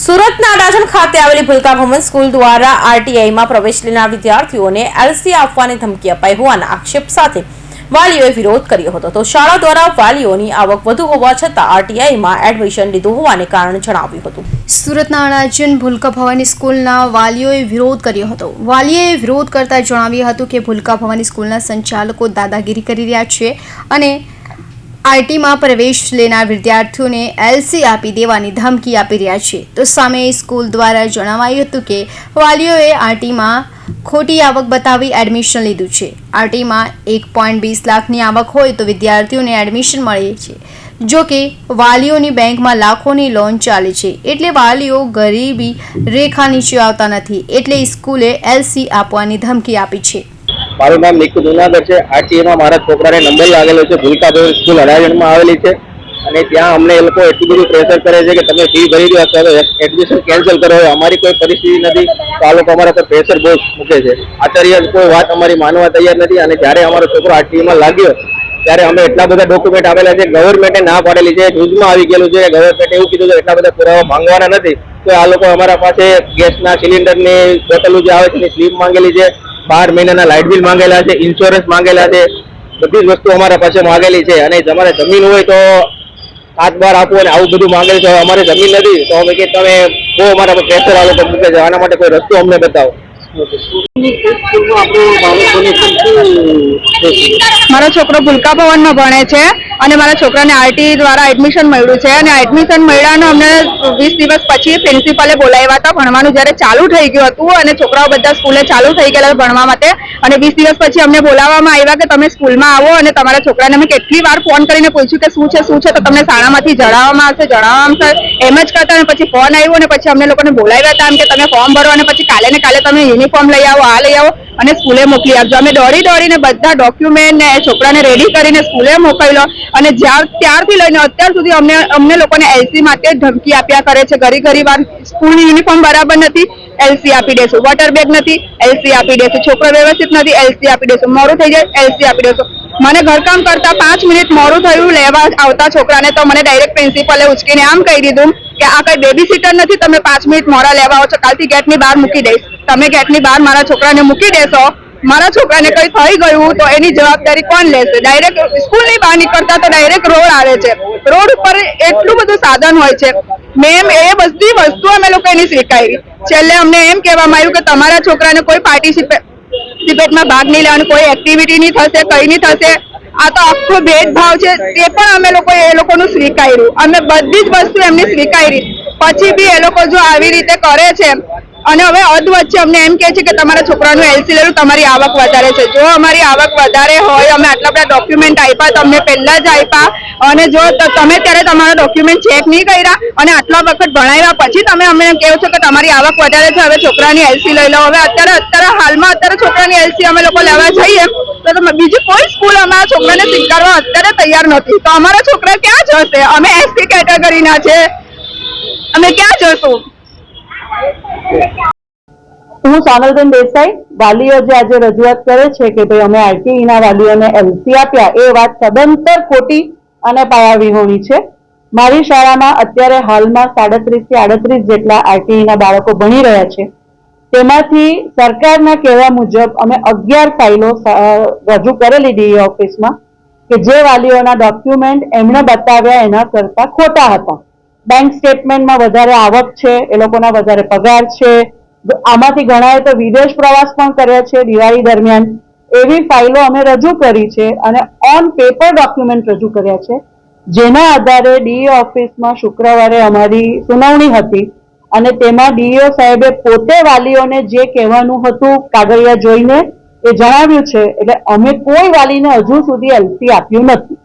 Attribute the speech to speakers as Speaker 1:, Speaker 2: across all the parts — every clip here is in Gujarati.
Speaker 1: સુરતના અડાજણ ખાતે આવેલી ભૂલકા ભવન સ્કૂલ દ્વારા આરટીઆઈમાં પ્રવેશ લેનાર વિદ્યાર્થીઓને એલસી આપવાની ધમકી અપાઈ હોવાના આક્ષેપ સાથે વાલીઓએ વિરોધ કર્યો હતો. તો શાળા દ્વારા વાલીઓની આવક વધુ હોવા છતાં આરટીઆઈમાં એડમિશન લીધું હોવાને કારણે જણાવ્યું હતું.
Speaker 2: સુરતના અડાજણ ભૂલકા ભવાની સ્કૂલના વાલીઓએ વિરોધ કર્યો હતો. વાલીઓએ વિરોધ કરતા જણાવ્યું હતું કે ભૂલકા ભવાની સ્કૂલના સંચાલકો દાદાગીરી કરી રહ્યા છે અને આઈટીમાં પ્રવેશ લેનાર વિદ્યાર્થીઓને એલસી આપી દેવાની ધમકી આપી રહ્યા છે. તો સામે સ્કૂલ દ્વારા જણાવાયું હતું કે, વાલીઓએ આરટીમાં ખોટી આવક બતાવી એડમિશન લીધું છે. આરટીમાં એક પોઈન્ટ વીસ લાખની આવક હોય તો વિદ્યાર્થીઓને એડમિશન મળે છે. જો કે, વાલીઓની બેંકમાં લાખોની લોન ચાલે છે. એટલે વાલીઓ ગરીબી રેખા નીચે આવતા નથી. એટલે સ્કૂલે એલસી આપવાની ધમકી આપી છે.
Speaker 3: મારું નામ નિકુ જુનાગઢ છે. આરટીએમાં મારા છોકરાને નંબર લાગેલો છે. ભૂલકાભાઈ સ્કૂલ અડાજણમાં આવેલી છે. અને ત્યાં અમને એ લોકો એટલું બધું પ્રેશર કરે છે કે તમે ફી ભરી દો, અથવા એડમિશન કેન્સલ કરો. અમારી કોઈ પરિસ્થિતિ નથી. તો આ લોકો અમારા પર પ્રેશર બહુ મૂકે છે. આચાર્ય, કોઈ વાત અમારી માનવા તૈયાર નથી. અને જ્યારે અમારો છોકરો આરટીએમાં લાગ્યો, ત્યારે અમે એટલા બધા ડોક્યુમેન્ટ આપેલા છે. ગવર્મેન્ટે ના પાડેલી છે. ન્યૂઝમાં આવી ગયેલું છે. ગવર્મેન્ટે એવું કીધું છે એટલા બધા પુરાવા માંગવાના નથી. તો આ લોકો અમારા પાસે ગેસના સિલિન્ડરની બોટલો જે આવે છે, એની સ્લીપ માંગેલી છે. બાર મહિનાના લાઇટ બિલ માંગેલા છે ઇન્સ્યોરન્સ માંગેલા છે, બધી જ વસ્તુ અમારા પાસે માંગેલી છે. અને તમારે જમીન હોય તો હાથ બાર આપવું અને આવું બધું માંગેલું છે. અમારે જમીન નથી. તો અમે કે તમે બહુ અમારા પર પ્રેશર આ લોકો મૂકે છે. આના માટે કોઈ રસ્તો અમને બતાવો.
Speaker 4: મારો છોકરો ભૂલકા ભવનમાં ભણે છે. અને મારા છોકરાને આરટી દ્વારા એડમિશન મળ્યું છે. અને એડમિશન મળ્યાનો અમને વીસ દિવસ પછી પ્રિન્સિપલે બોલાવ્યા હતા ભણવાનું જ્યારે ચાલુ થઈ ગયું હતું અને છોકરાઓ બધા સ્કૂલે ચાલુ થઈ ગયેલા ભણવા માટે. અને વીસ દિવસ પછી અમને બોલાવવામાં આવ્યા કે તમે સ્કૂલમાં આવો અને તમારા છોકરાને અમે કેટલી વાર ફોન કરીને પૂછ્યું કે શું છે શું છે તો તમને શાળામાંથી જણાવવામાં આવશે જણાવવામાં આવશે. એમ જ કરતા અને પછી ફોન આવ્યો અને પછી અમને લોકોને બોલાવ્યા હતા એમ કે તમે ફોર્મ ભરો અને પછી કાલે ને કાલે તમે યુનિફોર્મ લઈ આવો, આ લઈ આવો અને સ્કૂલે મોકલી આપજો. અમે દોડી દોડીને બધા ડોક્યુમેન્ટ ને છોકરાને રેડી કરીને સ્કૂલે મોકલ્યો. અને જ્યાં ત્યારથી લઈને અત્યાર સુધી અમને અમને લોકોને એલસી માટે ધમકી આપ્યા કરે છે. ઘરી ઘરી વાર સ્કૂલની યુનિફોર્મ બરાબર નથી. એલસી આપી દેશું. વોટર બેગ નથી. એલસી આપી દેશું. છોકરો વ્યવસ્થિત નથી. એલસી આપી દેશું. મોડું થઈ જાય. એલસી આપી દેશું. મને ઘરકામ કરતા પાંચ મિનિટ મોડું થયું લેવા આવતા છોકરાને તો મને ડાયરેક્ટ પ્રિન્સિપલે ઉચકીને આમ કહી દીધું કે આ કઈ બેબી સીટર નથી. તમે પાંચ મિનિટ મોડા લેવા આવો છો. કાલથી ગેટની બહાર મૂકી દઈશ. તમે ગેટની બહાર મારા છોકરાને મૂકી દેશો. મારા છોકરાને કઈ થઈ ગયું તો એની જવાબદારી કોણ લેશે? ડાયરેક્ટ સ્કૂલની બહાર નીકળતા તો ડાયરેક્ટ રોડ આવે છે. રોડ ઉપર એટલું બધું સાધન હોય છે. મેમ એ બધી વસ્તુ અમે લોકો એની સ્વીકારી છેલ્લે અમને એમ કહેવામાં આવ્યું કે તમારા છોકરાને કોઈ પાર્ટિસિપેટમાં ભાગ નહીં લેવાનું, કોઈ એક્ટિવિટી નહીં થશે, કઈ નહીં થશે. આ તો આખો ભેદભાવ છે. તે પણ અમે લોકો એ લોકોનું સ્વીકાર્યું અમે બધી જ વસ્તુ એમની સ્વીકારી પછી બી એ લોકો જો આવી રીતે કરે છે અને હવે અધ વચ્ચે અમને એમ કહે છે કે તમારા છોકરાનું એલસી લેવું તમારી આવક વધારે છે. જો અમારી આવક વધારે હોય, અમે આટલા બધા ડોક્યુમેન્ટ આપ્યા, તમને પહેલા જ આપ્યા. અને જો તમે ત્યારે તમારા ડોક્યુમેન્ટ ચેક નહીં કર્યા અને આટલા વખત ભણાવ્યા, પછી તમે અમને કહો છો કે તમારી આવક વધારે છે, હવે છોકરાની એલસી લઈ લો. હવે અત્યારે અત્યારે હાલમાં અત્યારે છોકરાની એલસી અમે લોકો લેવા જઈએ. તો બીજી કોઈ સ્કૂલ અમારા છોકરાને સ્વીકારવા અત્યારે તૈયાર નથી. તો અમારા છોકરા ક્યાં જશે? અમે એસટી કેટેગરીના છે. અમે ક્યાં જશું?
Speaker 5: હું સોનલબેન દેસાઈ, વાલીઓ જે આજે રજૂઆત કરે છે કે ભાઈ અમે આઈટીઈના વાલીઓને એલસી આપ્યા, એ વાત સદંતર ખોટી અને પાયાવિહોણી છે. મારી શાળામાં અત્યારે હાલમાં સાડત્રીસથી આડત્રીસ જેટલા આઈટીઈના બાળકો ભણી રહ્યા છે. તેમાંથી સરકારના કહેવા મુજબ અમે અગિયાર ફાઇલો રજૂ કરેલી ડીઈ ઓફિસમાં કે જે વાલીઓના ડોક્યુમેન્ટ એમણે બતાવ્યા એના કરતા ખોટા હતા. બેંક સ્ટેટમેન્ટમાં વધારે આવક છે, એ લોકોના વધારે પગાર છે. આમાંથી ઘણાએ તો વિદેશ પ્રવાસ પણ કર્યા છે દિવાળી દરમિયાન. એવી ફાઇલો અમે રજૂ કરી છે અને ઓન પેપર ડોક્યુમેન્ટ રજૂ કર્યા છે. જેના આધારે ડીઈ ઓફિસમાં શુક્રવારે અમારી સુનાવણી હતી અને તેમાં ડીઈઓ સાહેબે પોતે વાલીઓને જે કહેવાનું હતું કાગળિયા જોઈને એ જણાવ્યું છે, એટલે અમે કોઈ વાલીને હજુ સુધી એલસી આપ્યું નથી.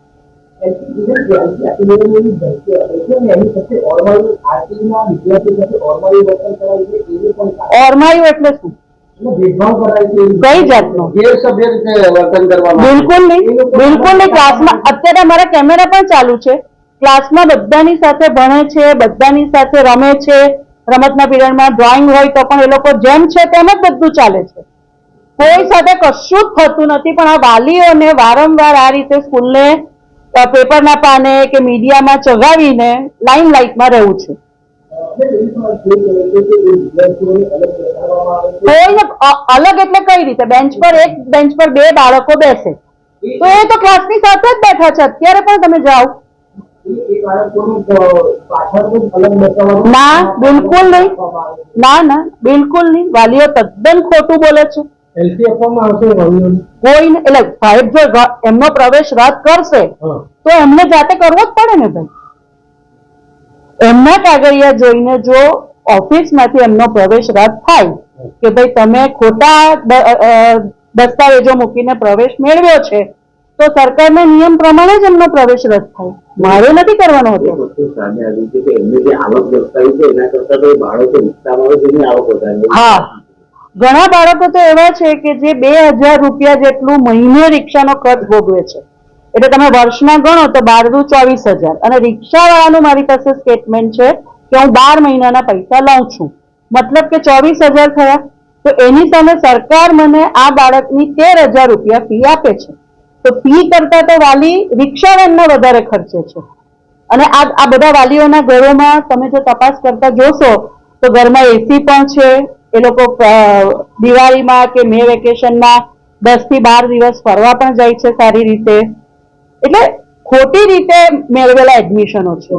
Speaker 5: ઓરમાયું એટલે શું? કઈ જાતનું? બિલકુલ નહીં. બિલકુલ નહીં. ક્લાસમાં અત્યારે અમારા કેમેરા પણ ચાલુ છે. ક્લાસમાં બધાની સાથે ભણે છે, બધાની સાથે રમે છે. રમતના પીરિયડમાં ડ્રોઈંગ હોય તો પણ એ લોકો જેમ છે તેમ જ બધું ચાલે છે. કોઈ સાથે કશું જ થતું નથી, પણ આ વાલીઓને વારંવાર આ રીતે સ્કૂલને પેપરના પાને કે મીડિયામાં ચગાવીને લાઇમ લાઇટમાં રહેવું છે. કોઈને અલગ એટલે કઈ રીતે? બેન્ચ પર એક, બેન્ચ પર બે બાળકો બેસે. તો એ તો ક્લાસની સાથે જ બેઠા છે. અત્યારે પણ તમે જાઓ. ના, બિલકુલ નહીં. ના ના, બિલકુલ નહીં. વાલીઓ તદ્દન ખોટું બોલે છે.
Speaker 6: એલસી આપવામાં આવશે વાલીઓને?
Speaker 5: કોઈ એટલે સાહેબ જો એમનો પ્રવેશ રદ કરશે તો એમને જાતે કરવો જ પડે ને ભાઈ. એમના કાગળિયા જોઈને જો ઓફિસમાંથી એમનો પ્રવેશ રદ થાય કે ભાઈ તમે ખોટા દસ્તાવેજો મૂકીને પ્રવેશ મેળવ્યો છે તો સરકારના નિયમ પ્રમાણે જ એમનો પ્રવેશ રદ થાય. મારે નથી કરવાનો હતો.
Speaker 7: સામે આવી છે કે એમની જે આવક દસ્તાવેજ છે એના કરતા તો બાળકો વિસ્તારમાં જેની આવક વધારે
Speaker 5: હા. ઘણા બાળકો તો એવા છે કે જે બે હજાર રૂપિયા જેટલું મહિને રિક્ષાનો ખર્ચ ભોગવે છે. એટલે તમે વર્ષમાં ગણો તો બાર દુ ચોવીસ હજાર. અને રિક્ષાવાળાનું મારી પાસે સ્ટેટમેન્ટ છે કે હું બાર મહિનાના પૈસા લઉં છું. મતલબ કે ચોવીસ હજાર થયા. તો એની સામે સરકાર મને આ બાળકની તેર હજાર રૂપિયા ફી આપે છે. તો ફી કરતા તો વાલી રિક્ષાવેનમાં વધારે ખર્ચે છે. અને આ આ બધા વાલીઓના ઘરોમાં તમે જો તપાસ કરતા જોશો તો ઘરમાં એસી પણ છે એ લોકો દિવાળીમાં કે મે વેકેશનમાં દસથી બાર દિવસ ફરવા પણ જાય છે સારી રીતે. એટલે ખોટી રીતે મેળવેલા એડમિશનો છે.